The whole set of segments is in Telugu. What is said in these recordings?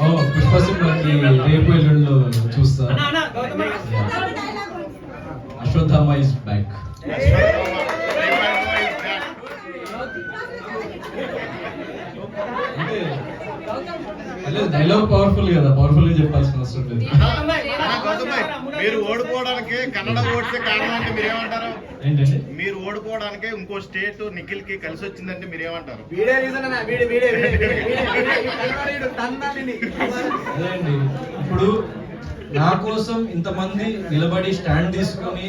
ఓ, పుష్ప సినిమాకి రేపు ఎల్లుండిలో చూస్తా. అశ్వత్థామ ఇస్ బ్యాక్ అంటే డైలాగ్ పవర్ఫుల్ కదా పవర్ఫుల్గా చెప్పాల్సిన అవసరం లేదు మీరు ఓడిపోవడానికి కన్నడ ఓడితే కారణం అంటే మీరేమంటారు ఏంటండి మీరు ఓడిపోవడానికి ఇంకో స్టేట్ నిఖిల్కి కలిసి వచ్చిందంటే మీరేమంటారు వీడే రీజన్ అన్న వీడే వీడే వీడే వీడే వీడే కలవరీడు తన్నాలిని అదే అండి ఇప్పుడు నా కోసం ఇంతమంది నిలబడి స్టాండ్ తీసుకొని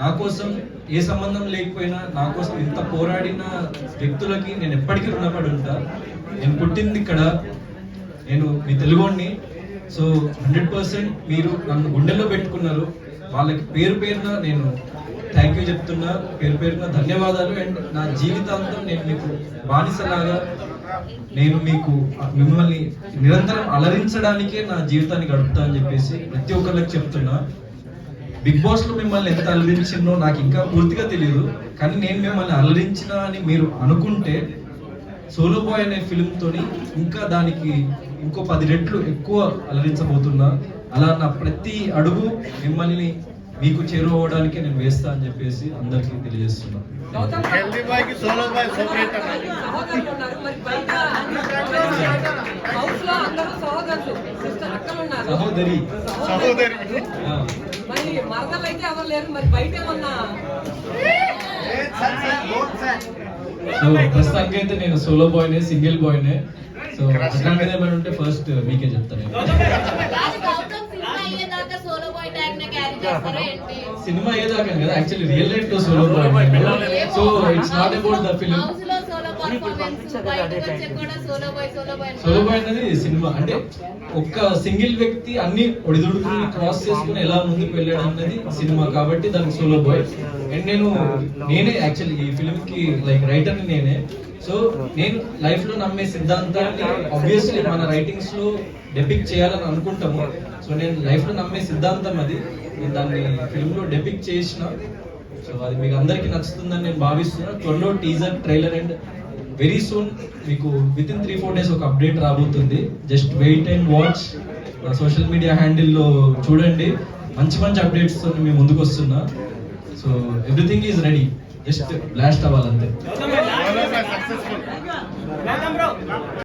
నా కోసం ఏ సంబంధం లేకపోయినా నా కోసం ఇంత పోరాడిన వ్యక్తులకి నేను ఎప్పటికీ రుణపడి ఉంటా నేను పుట్టింది ఇక్కడ. నేను మీ తెలుగుని సో హండ్రెడ్ పర్సెంట్ మీరు నన్ను గుండెల్లో పెట్టుకున్నారు. వాళ్ళకి పేరు పేరున నేను థ్యాంక్ యూ చెప్తున్నా. పేరు పేరున ధన్యవాదాలు. అండ్ నా జీవితాంతం నేను మీకు బానిసలాగా నేను మీకు మిమ్మల్ని నిరంతరం అలరించడానికే నా జీవితాన్ని గడుపుతా అని చెప్పేసి ప్రతి ఒక్కరికి చెప్తున్నా. బిగ్ బాస్లో మిమ్మల్ని ఎంత అలరించిందో నాకు ఇంకా పూర్తిగా తెలియదు కానీ నేను మిమ్మల్ని అలరించిన అని మీరు అనుకుంటే సోలో బాయ్ అనే ఫిల్మ్ తోని ఇంకా దానికి ఇంకో పది రెట్లు ఎక్కువ అలరించబోతున్నా. అలా నా ప్రతి అడుగు మిమ్మల్ని మీకు చేరువవడానికి నేను వేస్తా అని చెప్పేసి అందరికీ తెలియజేస్తున్నా. సహోదరి. మరి మరదలు అయితే ఎవరు లేరు మరి బయట ఏమన్నా? సో ప్రస్తుతానికి అయితే నేను సోలో బాయ్నే సింగిల్ బాయ్నే సో అట్లాంటిది ఏమైనా ఉంటే ఫస్ట్ మీకే చెప్తాను సినిమా ఏదాకా కదా యాక్చువల్లీ రియల్ లైఫ్లో solo boy so it's not about the film హౌస్లో సోలో పర్ఫార్మెన్స్ బయటకు వచ్చే కూడా solo boy solo boy solo boy అనేది సినిమా. అంటే ఒక్క సింగిల్ వ్యక్తి అన్ని ఒడిదుడుకుని క్రాస్ చేసుకుని ఎలా ముందుకు వెళ్ళాడు అన్నది సినిమా కాబట్టి దానికి సోలో బాయ్ అండ్ నేను నేనే యాక్చువల్లీ ఈ ఫిలిం కి లైక్ రైటర్ నేనే. సో నేను లైఫ్లో నమ్మే సిద్ధాంతాన్ని ఆబ్వియస్లీ మన రైటింగ్స్లో డెపిక్ చేయాలని అనుకుంటాము. సో నేను లైఫ్లో నమ్మే సిద్ధాంతం అది. నేను దాన్ని ఫిల్మ్లో డెపిక్ చేసిన. సో అది మీకు అందరికీ నచ్చుతుందని నేను భావిస్తున్నా. త్వరలో teaser trailer and very soon మీకు with in three four days ఒక అప్డేట్ రాబోతుంది. Just wait and watch social media హ్యాండిల్లో చూడండి. మంచి మంచి అప్డేట్స్తో మేము ముందుకు వస్తున్నా. So everything is ready just blast అవ్వాలంతే.